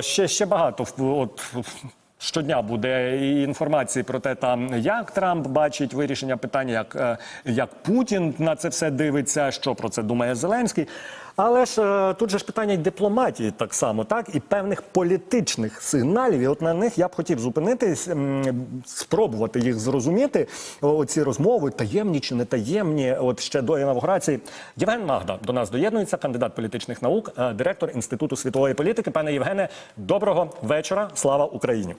Ще, ще багато от, щодня буде інформації про те, там як Трамп бачить вирішення питання, як, е, як Путін на це все дивиться, що про це думає Зеленський. Але ж е, тут же ж питання й дипломатії так само, так і певних політичних сигналів. І от на них я б хотів зупинитись, спробувати їх зрозуміти. Оці розмови таємні чи не таємні. От ще до інавгурації. Євген Магда до нас доєднується, кандидат політичних наук, е, директор інституту світової політики. Пане Євгене, доброго вечора. Слава Україні.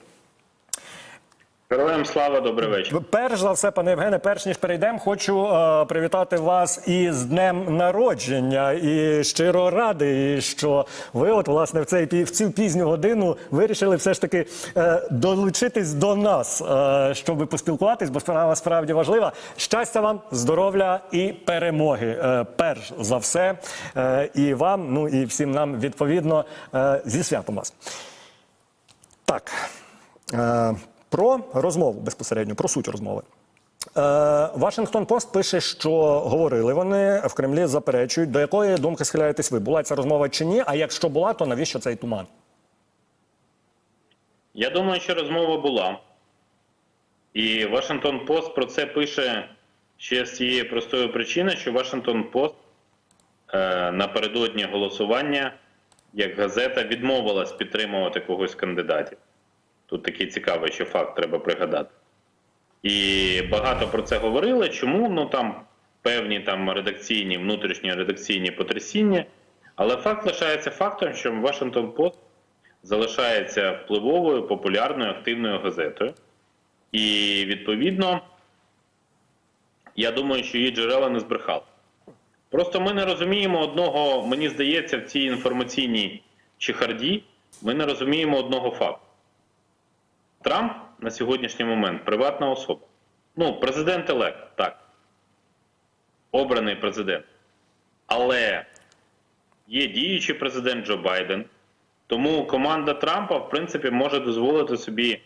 Героям слава, добрий вечір. Перш за все, пане Євгене, перш ніж перейдемо, хочу е, привітати вас із днем народження і щиро радий, що ви, от власне, в цей пі- в цю пізню годину вирішили все ж таки е, долучитись до нас, е, щоб поспілкуватись, бо справа справді важлива. Щастя вам, здоров'я і перемоги. Е, перш за все, е, і вам, ну і всім нам відповідно е, зі святом вас. Так. Е, про розмову безпосередньо, про суть розмови. Е, Вашингтон Пост пише, що говорили вони в Кремлі, заперечують, до якої думки схиляєтесь ви? Була ця розмова чи ні? А якщо була, то навіщо цей туман? Я думаю, що розмова була. І Вашингтон Пост про це пише ще з цієї простої причини, що Вашингтон Пост е, напередодні голосування, як газета, відмовилась підтримувати когось кандидатів. Тут такий цікавий ще факт треба пригадати. І багато про це говорили. Чому? Ну там певні там редакційні, внутрішні редакційні потрясіння. Але факт лишається фактом, що Вашингтон Пост залишається впливовою, популярною, активною газетою. І відповідно, я думаю, що її джерела не збрехали. Просто ми не розуміємо одного, мені здається, в цій інформаційній чехарді, ми не розуміємо одного факту. Трамп на сьогоднішній момент приватна особа. Ну, президент елект, так. Обраний президент. Але є діючий президент Джо Байден. Тому команда Трампа, в принципі, може дозволити собі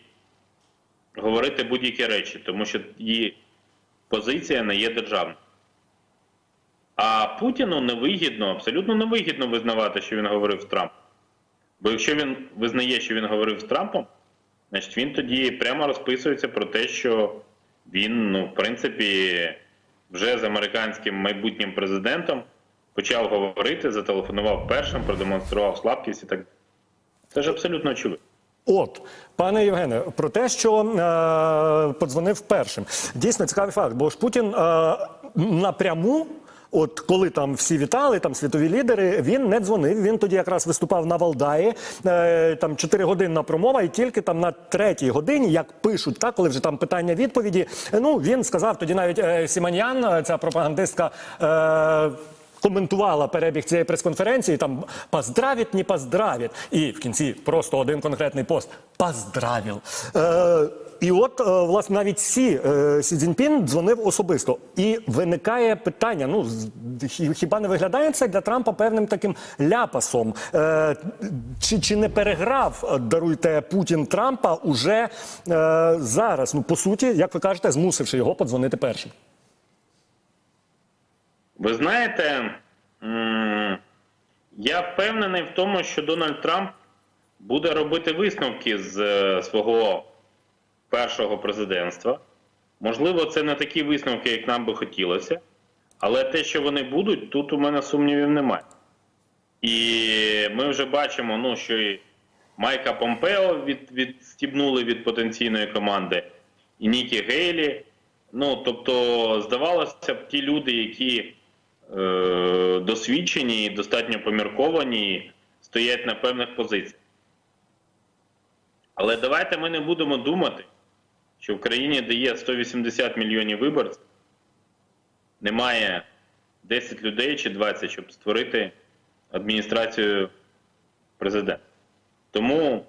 говорити будь-які речі, тому що її позиція не є державною. А Путіну невигідно, абсолютно невигідно визнавати, що він говорив з Трампом. Бо якщо він визнає, що він говорив з Трампом, значить він тоді прямо розписується про те, що він, ну, в принципі, вже з американським майбутнім президентом почав говорити, зателефонував першим, продемонстрував слабкість і так далі. Це ж абсолютно очевидно. От, пане Євгене, про те, що е, подзвонив першим. Дійсно цікавий факт, бо ж Путін е, напряму. От коли там всі вітали, там світові лідери, він не дзвонив. Він тоді якраз виступав на Валдаї. Е, там 4 годинна промова, і тільки там на третій годині, як пишуть, так, коли вже там питання відповіді. е, Ну він сказав тоді навіть е, Сіманян, е, ця пропагандистка. Коментувала перебіг цієї прес-конференції, там поздравить, не поздравить. І в кінці просто один конкретний пост поздравив. Е, і от, е, власне, навіть Сі, е, Сі Цзіньпін дзвонив особисто. І виникає питання: ну, хіба не виглядає це для Трампа певним таким ляпасом? Е, чи, чи не переграв, е, даруйте, Путін Трампа уже е, зараз? Ну, по суті, як ви кажете, змусивши його подзвонити першим. Ви знаєте, я впевнений в тому, що Дональд Трамп буде робити висновки з е, свого першого президентства. Можливо, це не такі висновки, як нам би хотілося, але те, що вони будуть, тут у мене сумнівів немає. І ми вже бачимо, ну, що і Майка Помпео від, відстібнули від потенційної команди, і Нікі Гейлі. Ну, тобто, здавалося б, ті люди, які досвідчені і достатньо помірковані, стоять на певних позиціях. Але давайте ми не будемо думати, що в країні, де є 180 мільйонів виборців, немає 10 людей чи 20, щоб створити адміністрацію президента. Тому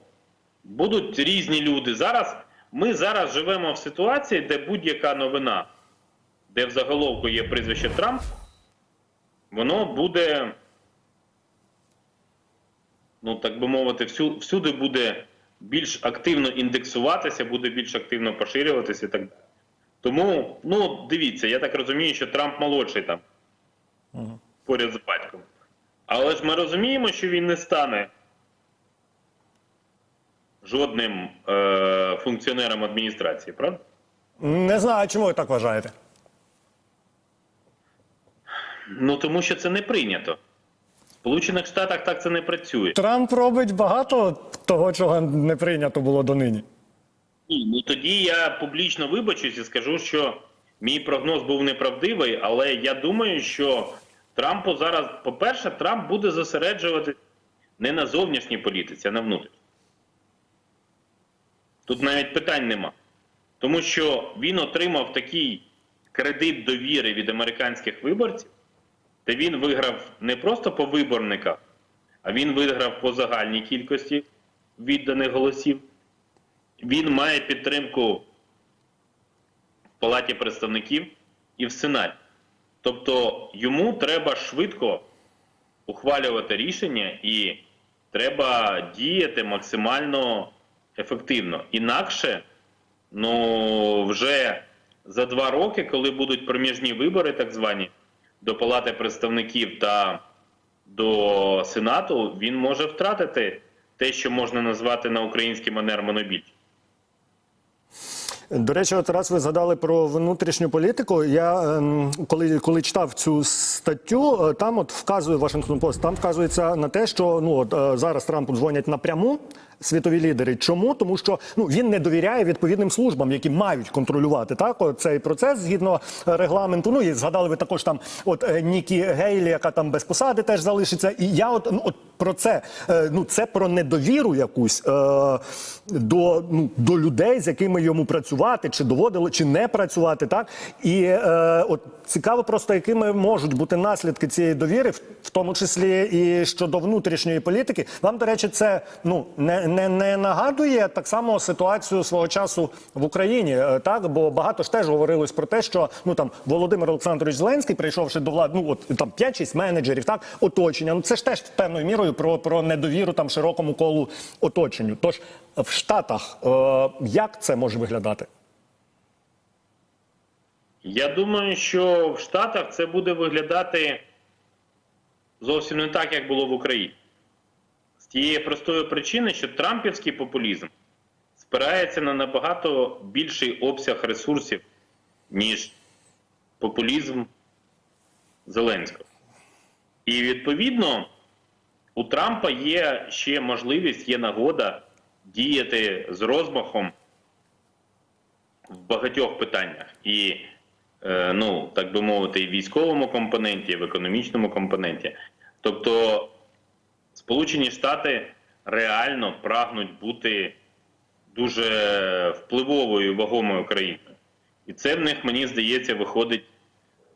будуть різні люди. Зараз ми зараз живемо в ситуації, де будь-яка новина, де в заголовку є прізвище Трамп, воно буде, ну так би мовити, всю, всюди буде більш активно індексуватися, буде більш активно поширюватися і так далі. Тому, ну, дивіться, я так розумію, що Трамп молодший там поряд з батьком. Але ж ми розуміємо, що він не стане жодним е, функціонером адміністрації, правда? Не знаю, чому ви так вважаєте. Ну тому що це не прийнято. В Сполучених Штатах так це не працює. Трамп робить багато того, чого не прийнято було донині. Ні, ну тоді я публічно вибачусь і скажу, що мій прогноз був неправдивий, але я думаю, що Трампу зараз, по-перше, Трамп буде зосереджувати не на зовнішній політиці, а на внутрішній. Тут навіть питань нема. Тому що він отримав такий кредит довіри від американських виборців, де він виграв не просто по виборниках, а він виграв по загальній кількості відданих голосів. Він має підтримку в Палаті представників і в Сенаті. Тобто йому треба швидко ухвалювати рішення і треба діяти максимально ефективно. Інакше, ну вже за два роки, коли будуть проміжні вибори, так звані, до Палати представників та до Сенату, він може втратити те, що можна назвати на український манер монобільшість. До речі, от раз ви згадали про внутрішню політику. Я ем, коли, коли читав цю статтю, е, там от вказує Вашингтон Пост, там вказується на те, що ну от е, зараз Трампу дзвонять напряму. Світові лідери, чому тому, що ну він не довіряє відповідним службам, які мають контролювати так цей процес згідно регламенту. Ну і згадали ви також там, от е, Нікі Гейлі, яка там без посади теж залишиться. І я от ну от про це ну це про недовіру якусь е, до ну до людей, з якими йому працювати, чи доводили, чи не працювати, так і е, от цікаво, просто якими можуть бути наслідки цієї довіри, в, в тому числі і щодо внутрішньої політики. Вам, до речі, це ну не, не, не нагадує так само ситуацію свого часу в Україні, е, так бо багато ж теж говорилось про те, що ну там Володимир Олександрович Зеленський, прийшовши до влади, ну от там 5-6 менеджерів, так оточення. Ну це ж теж певною мірою про, про недовіру там широкому колу оточенню. Тож в Штатах е, як це може виглядати? Я думаю, що в Штатах це буде виглядати зовсім не так, як було в Україні. З тієї простої причини, що трампівський популізм спирається на набагато більший обсяг ресурсів, ніж популізм Зеленського. І відповідно у Трампа є ще можливість, є нагода діяти з розмахом в багатьох питаннях. І, е, ну, так би мовити, і в військовому компоненті, і в економічному компоненті. Тобто, Сполучені Штати реально прагнуть бути дуже впливовою вагомою країною. І це в них, мені здається, виходить,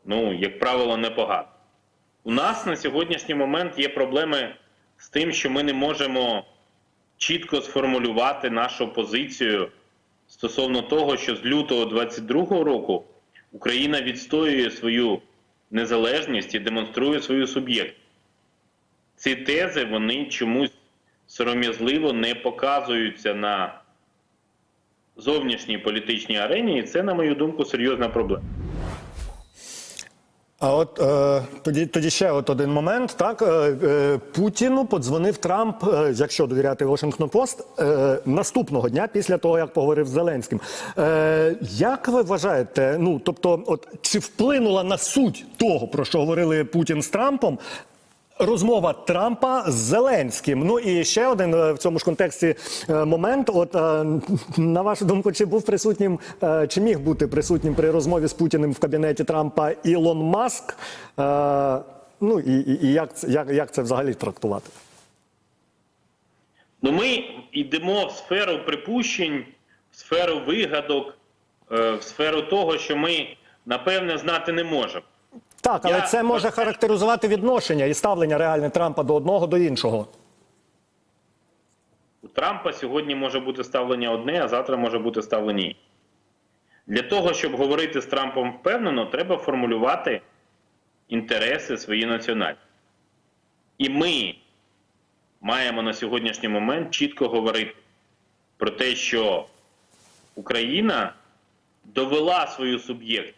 ну, як правило, непогано. У нас на сьогоднішній момент є проблеми з тим, що ми не можемо чітко сформулювати нашу позицію стосовно того, що з лютого 22-го року Україна відстоює свою незалежність і демонструє свою суб'єктність. Ці тези вони чомусь сором'язливо не показуються на зовнішній політичній арені, і це, на мою думку, серйозна проблема. А от е, тоді, тоді ще от один момент. Так е, е, Путіну подзвонив Трамп, е, якщо довіряти Washington Post, е, наступного дня після того, як поговорив з Зеленським. Е, як ви вважаєте, ну тобто, от чи вплинула на суть того, про що говорили Путін з Трампом? Розмова Трампа з Зеленським. Ну і ще один е, в цьому ж контексті е, момент. От е, на вашу думку, чи був присутнім, чи міг бути присутнім при розмові з Путіним в кабінеті Трампа Ілон Маск? Ну і, і, і як, як, як це взагалі трактувати? Ну, ми йдемо в сферу припущень, в сферу вигадок, в сферу того, що ми напевне знати не можемо. Так, але Я- це може характеризувати відношення і ставлення реальне Трампа до одного до іншого. У Трампа сьогодні може бути ставлення одне, а завтра може бути ставлення інше. Для того, щоб говорити з Трампом впевнено, треба формулювати інтереси свої національні. І ми маємо на сьогоднішній момент чітко говорити про те, що Україна довела свою суб'єктність.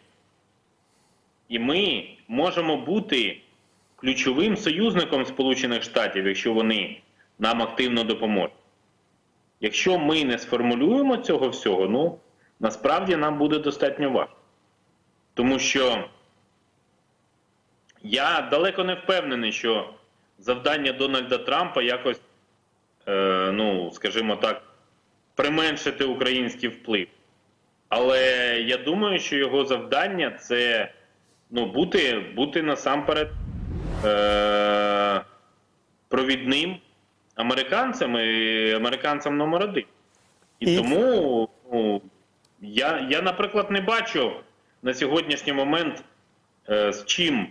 І ми можемо бути ключовим союзником Сполучених Штатів, якщо вони нам активно допоможуть. Якщо ми не сформулюємо цього всього, ну насправді нам буде достатньо важко. Тому що я далеко не впевнений, що завдання Дональда Трампа якось, е, ну, скажімо так, применшити український вплив. Але я думаю, що його завдання це ну, бути, бути насамперед е, провідним американцем і американцем номер один. І, І- тому ну, я, я, наприклад, не бачу на сьогоднішній момент, е, з чим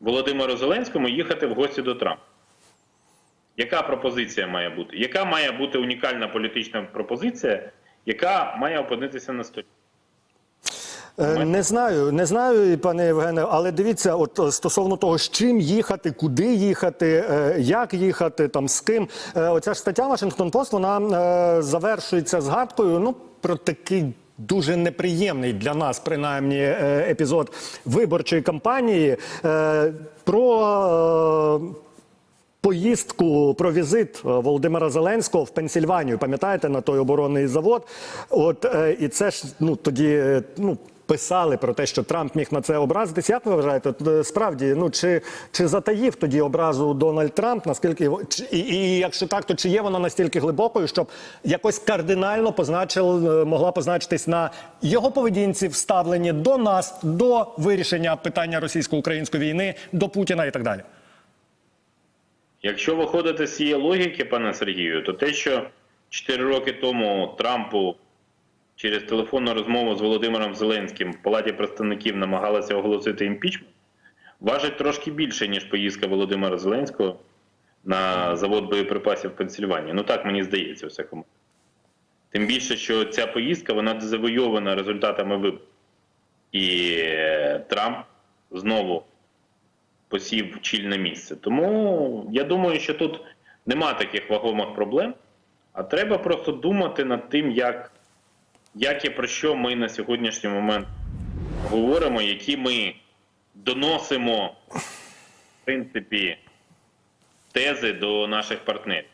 Володимиру Зеленському їхати в гості до Трампа. Яка пропозиція має бути? Яка має бути унікальна політична пропозиція, яка має опинитися на столі? Е, Не знаю, не знаю, пане Євгене, але дивіться, от е, стосовно того, з чим їхати, куди їхати, е, як їхати, там з ким. Оця ж стаття Вашингтон Пост вона завершується згадкою. Ну про такий. Дуже неприємний для нас, принаймні, епізод виборчої кампанії про поїздку про візит Володимира Зеленського в Пенсільванію. Пам'ятаєте на той оборонний завод? От і це ж ну тоді ну. Писали про те, що Трамп міг на це образитись. Як ви вважаєте, е, справді, ну чи, чи затаїв тоді образу Дональд Трамп? Наскільки і, і якщо так, то чи є вона настільки глибокою, щоб якось кардинально позначил, е, могла позначитись на його поведінці, вставленні до нас, до вирішення питання російсько-української війни, до Путіна і так далі? Якщо виходити з цієї логіки, пане Сергію, то те, що 4 роки тому Трампу через телефонну розмову з Володимиром Зеленським в Палаті представників намагалися оголосити імпічмент, важить трошки більше, ніж поїздка Володимира Зеленського на завод боєприпасів в Пенсільванії. Ну так мені здається, всякому. Тим більше, що ця поїздка вона завойована результатами виборів. І е, Трамп знову посів чільне місце. Тому я думаю, що тут нема таких вагомих проблем, а треба просто думати над тим, як, як і про що ми на сьогоднішній момент говоримо, які ми доносимо, в принципі, тези до наших партнерів.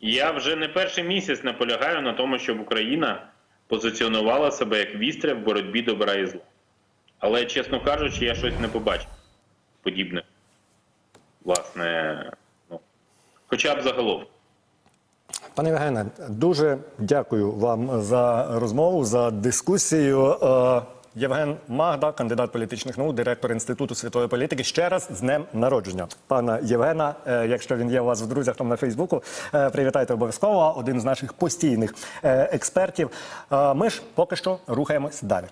Я вже не перший місяць наполягаю на тому, щоб Україна позиціонувала себе як вістря в боротьбі добра і зла. Але, чесно кажучи, я щось не побачив подібних, власне, ну, хоча б заголовку. Пане Євгене, дуже дякую вам за розмову, за дискусію. Е, Євген Магда, кандидат політичних наук, директор Інституту світової політики. Ще раз з днем народження. Пана Євгена, е, якщо він є у вас в друзях там на Фейсбуку, е, привітайте обов'язково. Один з наших постійних експертів. Ми ж поки що рухаємось далі.